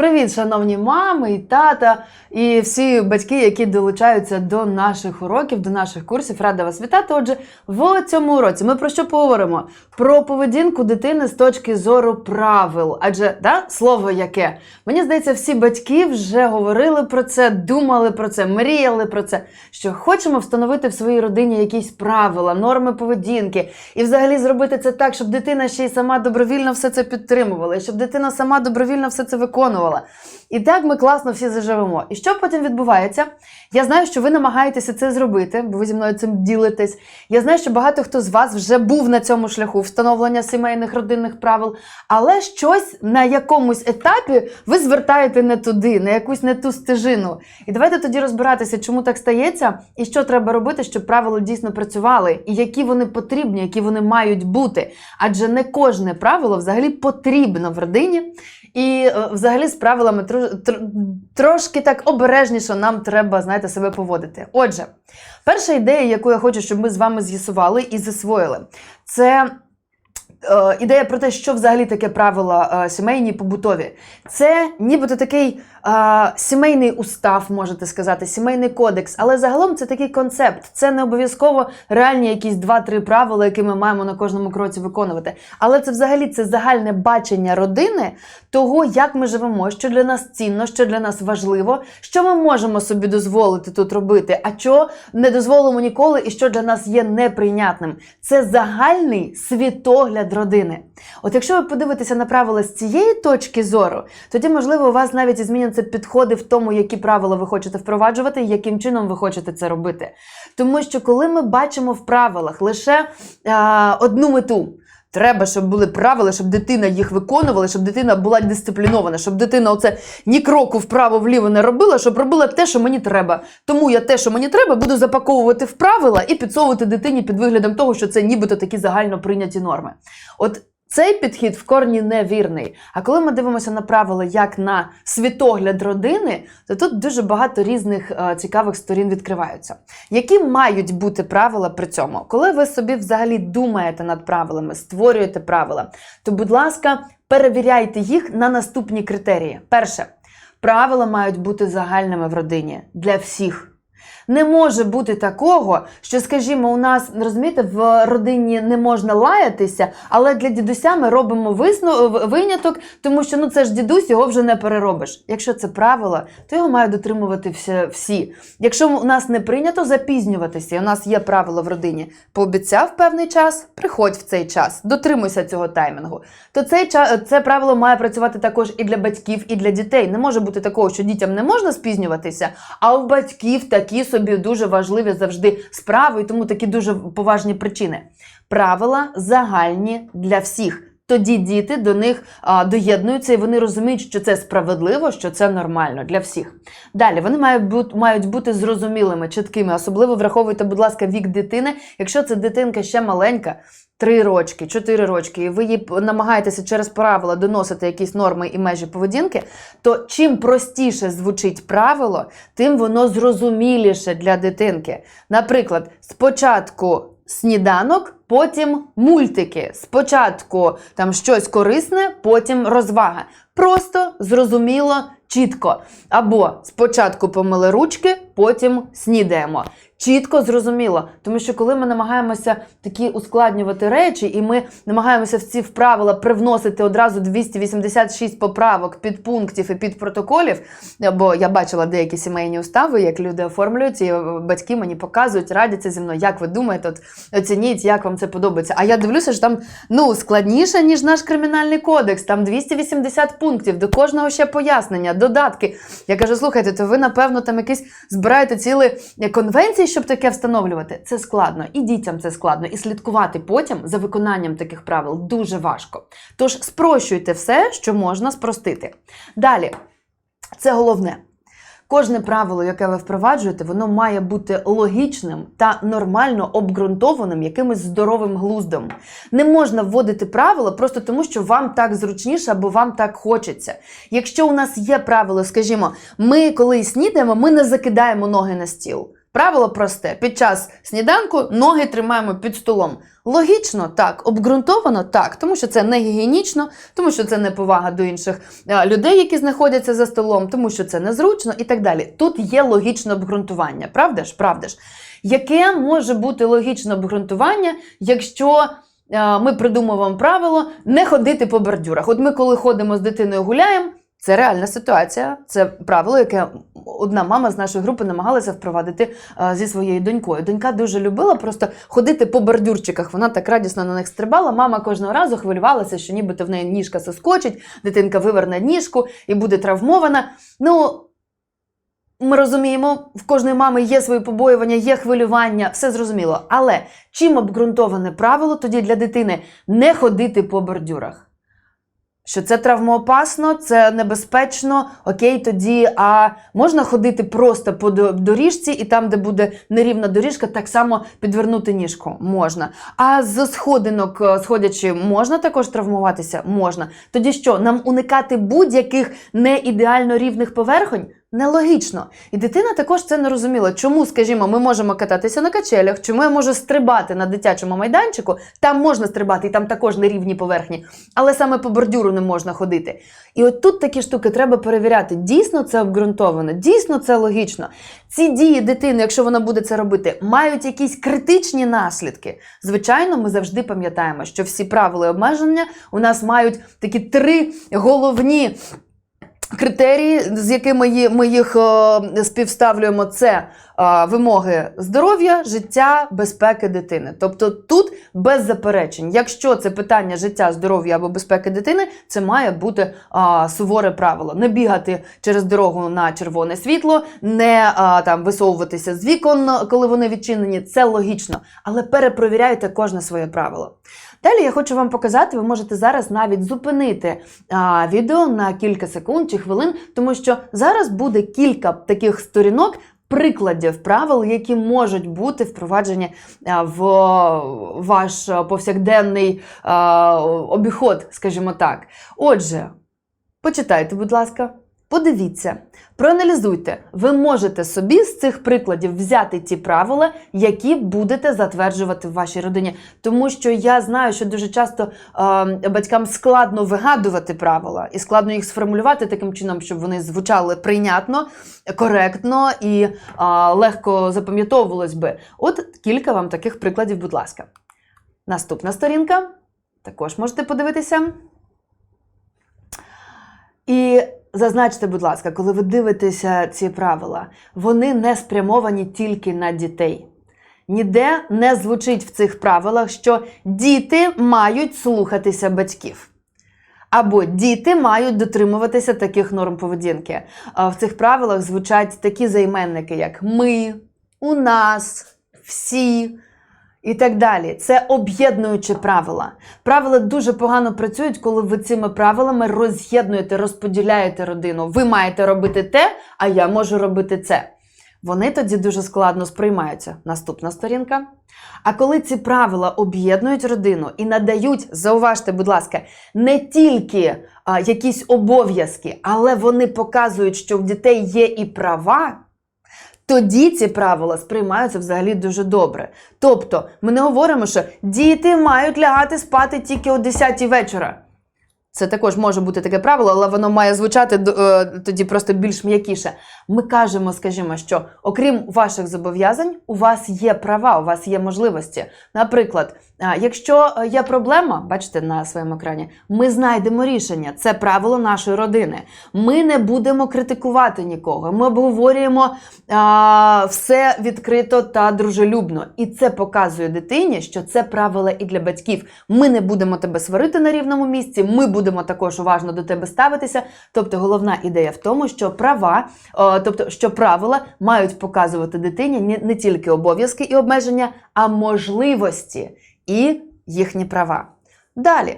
Привіт, шановні мами і тата, і всі батьки, які долучаються до наших уроків, до наших курсів. Рада вас вітати. Отже, в цьому уроці ми про що поговоримо? Про поведінку дитини з точки зору правил. Адже да, слово яке? Мені здається, всі батьки вже говорили про це, думали про це, мріяли про це. Що хочемо встановити в своїй родині якісь правила, норми поведінки, і взагалі зробити це так, щоб дитина ще й сама добровільно все це підтримувала, і щоб дитина сама добровільно все це виконувала. І так ми класно всі заживемо. І що потім відбувається? Я знаю, що ви намагаєтеся це зробити, бо ви зі мною цим ділитесь. Я знаю, що багато хто з вас вже був на цьому шляху встановлення сімейних родинних правил, але щось на якомусь етапі ви звертаєте не туди, на якусь не ту стежину. І давайте тоді розбиратися, чому так стається, і що треба робити, щоб правила дійсно працювали, і які вони потрібні, які вони мають бути. Адже не кожне правило взагалі потрібно в родині. І е, взагалі з правилами тро- тр- трошки так обережніше нам треба, знаєте, себе поводити. Отже, перша ідея, яку я хочу, щоб ми з вами з'ясували і засвоїли, це. е, Ідея про те, що взагалі таке правила е, сімейні побутові, це нібито такий сімейний устав, можете сказати, сімейний кодекс. Але загалом це такий концепт. Це не обов'язково реальні якісь два-три правила, які ми маємо на кожному кроці виконувати. Але це взагалі це загальне бачення родини того, як ми живемо, що для нас цінно, що для нас важливо, що ми можемо собі дозволити тут робити, а що не дозволимо ніколи, і що для нас є неприйнятним. Це загальний світогляд родини. От якщо ви подивитеся на правила з цієї точки зору, тоді можливо у вас навіть і зміняться підходи в тому, які правила ви хочете впроваджувати і яким чином ви хочете це робити. Тому що коли ми бачимо в правилах лише а, одну мету. Треба, щоб були правила, щоб дитина їх виконувала, щоб дитина була дисциплінована, щоб дитина оце ні кроку вправо-вліво не робила, щоб робила те, що мені треба. Тому я те, що мені треба, буду запаковувати в правила і підсовувати дитині під виглядом того, що це нібито такі загально прийняті норми. От цей підхід в корні невірний. А коли ми дивимося на правила як на світогляд родини, то тут дуже багато різних е, цікавих сторін відкриваються. Які мають бути правила при цьому? Коли ви собі взагалі думаєте над правилами, створюєте правила, то, будь ласка, перевіряйте їх на наступні критерії. Перше, правила мають бути загальними в родині для всіх. Не може бути такого, що, скажімо, у нас розумієте, в родині не можна лаятися, але для дідуся ми робимо висну, виняток, тому що ну це ж дідусь, його вже не переробиш. Якщо це правило, то його мають дотримувати всі. Якщо у нас не прийнято запізнюватися, і у нас є правило в родині, пообіцяв певний час, приходь в цей час, дотримуйся цього таймінгу. То цей ча- це правило має працювати також і для батьків, і для дітей. Не може бути такого, що дітям не можна спізнюватися, а у батьків такі собі дуже важливі завжди справи, і тому такі дуже поважні причини. Правила загальні для всіх. Тоді діти до них а, доєднуються і вони розуміють, що це справедливо, що це нормально для всіх. Далі вони мають бути, мають бути зрозумілими, чіткими. Особливо враховуйте, будь ласка, вік дитини. Якщо це дитинка ще маленька, 3 рочки, 4 рочки, і ви їй намагаєтеся через правила доносити якісь норми і межі поведінки, то чим простіше звучить правило, тим воно зрозуміліше для дитинки. Наприклад, спочатку сніданок, потім мультики. Спочатку там щось корисне, потім розвага. Просто зрозуміло, чітко. Або спочатку помили ручки, потім снідаємо. Чітко зрозуміло, тому що коли ми намагаємося такі ускладнювати речі, і ми намагаємося в ці правила привносити одразу 286 поправок під пунктів і під протоколів. Бо я бачила деякі сімейні устави, як люди оформлюють, і батьки мені показують, радяться зі мною, як ви думаєте, от оцініть, як вам це подобається. А я дивлюся, що там ну складніше, ніж наш кримінальний кодекс. Там 280 пунктів, до кожного ще пояснення, додатки. Я кажу, слухайте, то ви напевно там якісь збираєте ціли конвенції, щоб таке встановлювати. Це складно, і дітям це складно, і слідкувати потім за виконанням таких правил дуже важко. Тож спрощуйте все, що можна спростити. Далі, це головне. Кожне правило, яке ви впроваджуєте, воно має бути логічним та нормально обґрунтованим якимось здоровим глуздом. Не можна вводити правила просто тому, що вам так зручніше або вам так хочеться. Якщо у нас є правило, скажімо, ми коли снідаємо, ми не закидаємо ноги на стіл. Правило просте: під час сніданку ноги тримаємо під столом. Логічно, так, обґрунтовано так, тому що це не гігієнічно, тому що це не повага до інших е, людей, які знаходяться за столом, тому що це незручно і так далі. Тут є логічне обґрунтування, правда ж? Правда ж? Яке може бути логічне обґрунтування, якщо е, ми придумуємо правило не ходити по бордюрах? От ми, коли ходимо з дитиною гуляємо. Це реальна ситуація. Це правило, яке одна мама з нашої групи намагалася впровадити е, зі своєю донькою. Донька дуже любила просто ходити по бордюрчиках. Вона так радісно на них стрибала. Мама кожного разу хвилювалася, що нібито в неї ніжка соскочить, дитинка виверне ніжку і буде травмована. Ну. Ми розуміємо, в кожної мами є свої побоювання, є хвилювання, все зрозуміло. Але чим обґрунтоване правило тоді для дитини не ходити по бордюрах? Що це травмоопасно, це небезпечно. Окей, тоді а можна ходити просто по доріжці, і там, де буде нерівна доріжка, так само підвернути ніжку. Можна. А з сходинок, е, сходячи, можна також травмуватися? Можна. Тоді що, нам уникати будь-яких не ідеально рівних поверхонь? Нелогічно. І дитина також це не розуміла. Чому, скажімо, ми можемо кататися на качелях, чому я можу стрибати на дитячому майданчику, там можна стрибати, і там також нерівні поверхні, але саме по бордюру не можна ходити. І от тут такі штуки треба перевіряти. Дійсно це обґрунтовано, дійсно це логічно. Ці дії дитини, якщо вона буде це робити, мають якісь критичні наслідки. Звичайно, ми завжди пам'ятаємо, що всі правила обмеження у нас мають такі три головні. Критерії, з якими ми їх е, співставлюємо, це е, вимоги здоров'я, життя, безпеки дитини. Тобто тут без заперечень. Якщо це питання життя, здоров'я або безпеки дитини, це має бути суворе правило. Не бігати через дорогу на червоне світло, не там висовуватися з вікон, коли вони відчинені. Це логічно, але перепровіряйте кожне своє правило. Далі я хочу вам показати, ви можете зараз навіть зупинити а, відео на кілька секунд чи хвилин, тому що зараз буде кілька таких сторінок. Прикладів правил, які можуть бути впроваджені в ваш повсякденний обіход, скажімо так. Отже, почитайте, будь ласка, подивіться, проаналізуйте. Ви можете собі з цих прикладів взяти ті правила, які будете затверджувати в вашій родині. Тому що я знаю, що дуже часто е, батькам складно вигадувати правила і складно їх сформулювати таким чином, щоб вони звучали прийнятно, коректно і е, легко запам'ятовувалось би. От кілька вам таких прикладів, будь ласка. Наступна сторінка. Також можете подивитися. І зазначте, будь ласка, коли ви дивитеся ці правила, вони не спрямовані тільки на дітей. Ніде не звучить в цих правилах, що діти мають слухатися батьків. Або діти мають дотримуватися таких норм поведінки. В цих правилах звучать такі займенники, як ми, у нас, всі і так далі. Це об'єднуючі правила. Правила дуже погано працюють, коли ви цими правилами роз'єднуєте, розподіляєте родину. Ви маєте робити те, а я можу робити це. Вони тоді дуже складно сприймаються. Наступна сторінка. А коли ці правила об'єднують родину і надають, зауважте, будь ласка, не тільки а, якісь обов'язки, але вони показують, що в дітей є і права. Тоді ці правила сприймаються взагалі дуже добре. Тобто, ми не говоримо, що діти мають лягати спати тільки о 10 вечора. Це також може бути таке правило, але воно має звучати е, тоді просто більш м'якіше. Ми кажемо, скажімо, що окрім ваших зобов'язань, у вас є права, у вас є можливості. Наприклад, а, якщо е, є проблема, бачите на своєму екрані, ми знайдемо рішення. Це правило нашої родини. Ми не будемо критикувати нікого. Ми обговорюємо а, все відкрито та дружелюбно. І це показує дитині, що це правила і для батьків. Ми не будемо тебе сварити на рівному місці. Ми будемо також уважно до тебе ставитися. Тобто, головна ідея в тому, що права, е, тобто що правила мають показувати дитині не тільки обов'язки і обмеження, а можливості і їхні права. Далі.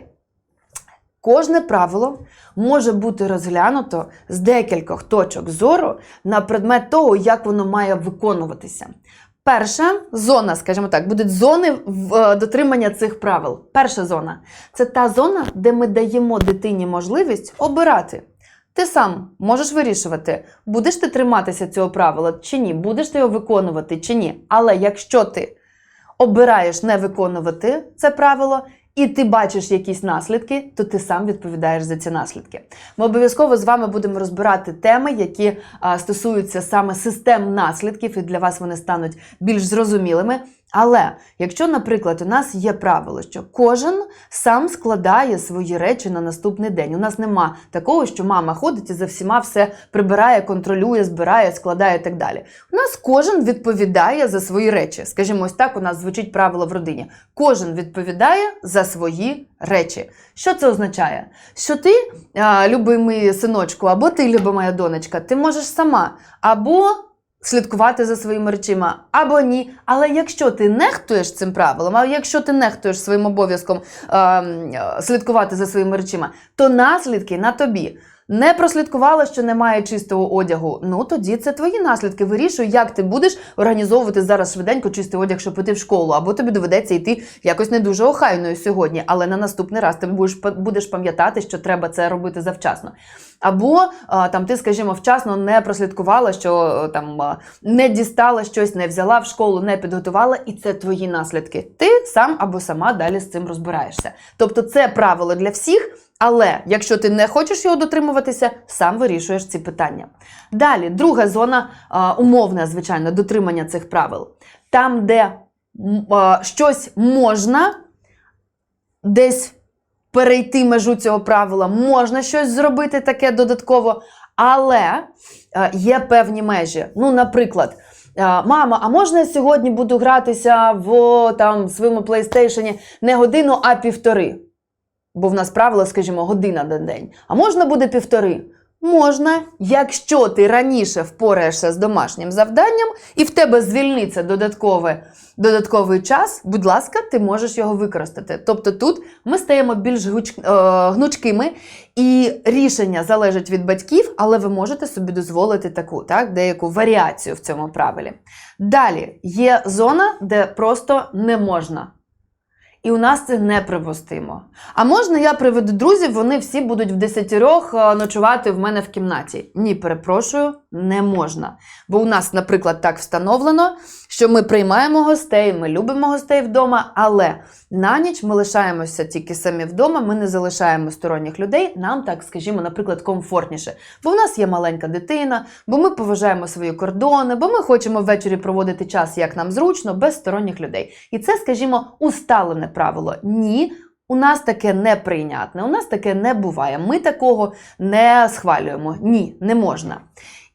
Кожне правило може бути розглянуто з декількох точок зору на предмет того, як воно має виконуватися. Перша зона, скажімо так, будуть зони в- е, дотримання цих правил. Перша зона це та зона, де ми даємо дитині можливість обирати. Ти сам можеш вирішувати, будеш ти триматися цього правила чи ні, будеш ти його виконувати чи ні. Але якщо ти обираєш не виконувати це правило, і ти бачиш якісь наслідки, то ти сам відповідаєш за ці наслідки. Ми обов'язково з вами будемо розбирати теми, які стосуються саме систем наслідків, і для вас вони стануть більш зрозумілими. Але якщо, наприклад, у нас є правило, що кожен сам складає свої речі на наступний день. У нас нема такого, що мама ходить і за всіма все прибирає, контролює, збирає, складає і так далі. У нас кожен відповідає за свої речі. Скажімо, ось так у нас звучить правило в родині. Кожен відповідає за свої речі. Що це означає? Що ти, любимий синочку, або ти, люба моя донечка, ти можеш сама або слідкувати за своїми речима, або ні. Але якщо ти нехтуєш цим правилом, а якщо ти нехтуєш своїм обов'язком е, е, слідкувати за своїми речима, то наслідки на тобі. Не прослідкувала, що немає чистого одягу. Ну тоді це твої наслідки. Вирішуй, як ти будеш організовувати зараз швиденько чистий одяг, щоб піти в школу, або тобі доведеться йти якось не дуже охайною сьогодні, але на наступний раз ти будеш будеш пам'ятати, що треба це робити завчасно. Або там ти, скажімо, вчасно не прослідкувала, що там а, не дістала щось, не взяла в школу, не підготувала, і це твої наслідки. Ти сам або сама далі з цим розбираєшся. Тобто, це правило для всіх. Але якщо ти не хочеш його дотримуватися, сам вирішуєш ці питання. Далі, друга зона умовне, звичайно, дотримання цих правил. Там, де щось можна десь перейти межу цього правила, можна щось зробити таке додатково, але е, є певні межі. Ну, наприклад, е, мама, а можна я сьогодні буду гратися в там, своєму PlayStation не годину, а півтори? Бо в нас правило, скажімо, година на день. А можна буде півтори? Можна, якщо ти раніше впораєшся з домашнім завданням і в тебе звільниться додаткове, додатковий час, будь ласка, ти можеш його використати. Тобто тут ми стаємо більш гуч, е, гнучкими, і рішення залежить від батьків, але ви можете собі дозволити таку, так, деяку варіацію в цьому правилі. Далі є зона, де просто не можна. І у нас це неприпустимо. А можна я приведу друзів, вони всі будуть в десятірьох е, ночувати в мене в кімнаті? Ні, перепрошую, не можна. Бо у нас, наприклад, так встановлено, що ми приймаємо гостей, ми любимо гостей вдома, але на ніч ми лишаємося тільки самі вдома, ми не залишаємо сторонніх людей. Нам так, скажімо, наприклад, комфортніше. Бо в нас є маленька дитина, бо ми поважаємо свої кордони, бо ми хочемо ввечері проводити час як нам зручно, без сторонніх людей. І це, скажімо, усталене правило. Ні. У нас таке неприйнятне, у нас таке не буває. Ми такого не схвалюємо. Ні, не можна.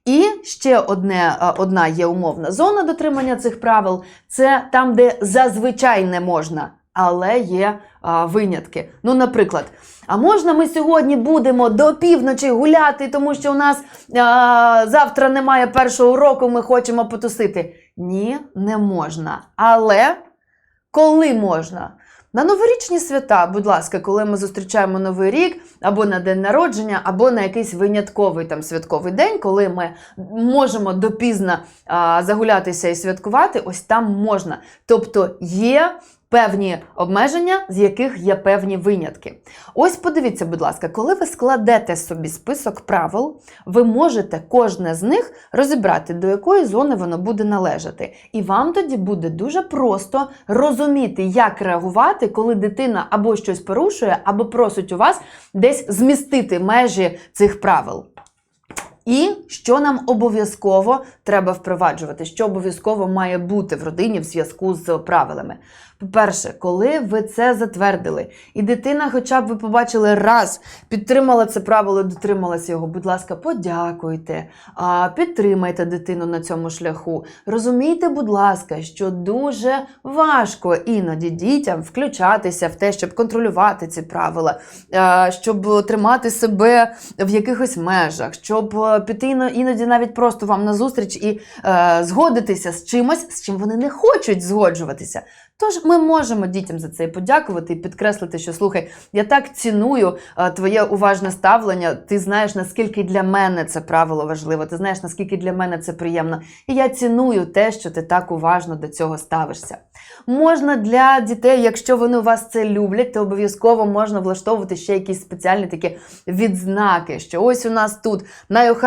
І ще одне, е, одна є умовна зона дотримання цих правил це там, де зазвичай не можна, але є а, винятки. Ну, наприклад, а можна ми сьогодні будемо до півночі гуляти, тому що у нас а, завтра немає першого уроку, ми хочемо потусити. Ні, не можна. Але коли можна? На новорічні свята, будь ласка, коли ми зустрічаємо новий рік, або на день народження, або на якийсь винятковий там святковий день, коли ми можемо допізно а, загулятися і святкувати, ось там можна. Тобто є певні обмеження, з яких є певні винятки. Ось подивіться, будь ласка, коли ви складете собі список правил, ви можете кожне з них розібрати, до якої зони воно буде належати. І вам тоді буде дуже просто розуміти, як реагувати, коли дитина або щось порушує, або просить у вас десь змістити межі цих правил. І що нам обов'язково треба впроваджувати, що обов'язково має бути в родині в зв'язку з правилами. По-перше, коли ви це затвердили, і дитина, хоча б ви побачили раз, підтримала це правило, дотрималася його, будь ласка, подякуйте, підтримайте дитину на цьому шляху. Розумійте, будь ласка, що дуже важко іноді дітям включатися в те, щоб контролювати ці правила, щоб тримати себе в якихось межах, щоб е, піти іноді навіть просто вам на зустріч і е, згодитися з чимось, з чим вони не хочуть згоджуватися. Тож ми можемо дітям за це подякувати і підкреслити, що слухай, я так ціную е, твоє уважне ставлення. Ти знаєш, наскільки для мене це правило важливо, ти знаєш, наскільки для мене це приємно. І я ціную те, що ти так уважно до цього ставишся. Можна для дітей, якщо вони у вас це люблять, то обов'язково можна влаштовувати ще якісь спеціальні такі відзнаки, що ось у нас тут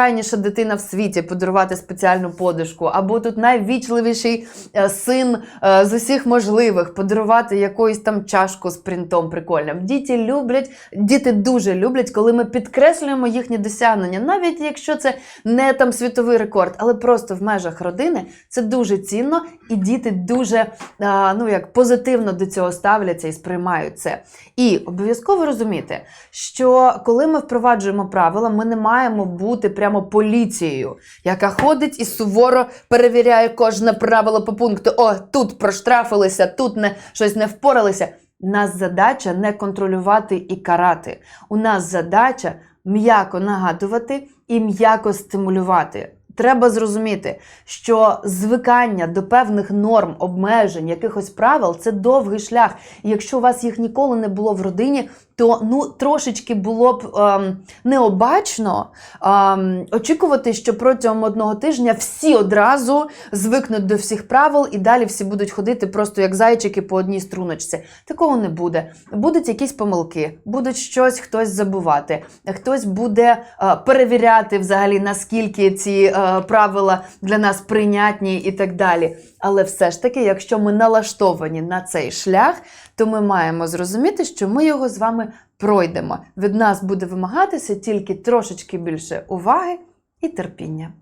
найохайніша дитина в світі подарувати спеціальну подушку, або тут найвічливіший е, син е, з усіх можливих подарувати якусь там чашку з принтом прикольним. Діти люблять, діти дуже люблять, коли ми підкреслюємо їхні досягнення, навіть якщо це не там світовий рекорд, але просто в межах родини це дуже цінно, і діти дуже е, ну як позитивно до цього ставляться і сприймають це. І обов'язково розуміти, що коли ми впроваджуємо правила, ми не маємо бути прямо поліцією, яка ходить і суворо перевіряє кожне правило по пункту. О, тут проштрафилися, тут не щось не впоралися. Нас задача не контролювати і карати. У нас задача м'яко нагадувати і м'яко стимулювати. Треба зрозуміти, що звикання до певних норм, обмежень, якихось правил це довгий шлях. І якщо у вас їх ніколи не було в родині, то ну трошечки було б ем, необачно ем, очікувати, що протягом одного тижня всі одразу звикнуть до всіх правил і далі всі будуть ходити просто як зайчики по одній струночці. Такого не буде. Будуть якісь помилки, будуть щось хтось забувати, хтось буде е, перевіряти взагалі, наскільки ці е, правила для нас прийнятні і так далі. Але все ж таки, якщо ми налаштовані на цей шлях, то ми маємо зрозуміти, що ми його з вами пройдемо. Від нас буде вимагатися тільки трошечки більше уваги і терпіння.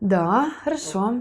Да, хорошо.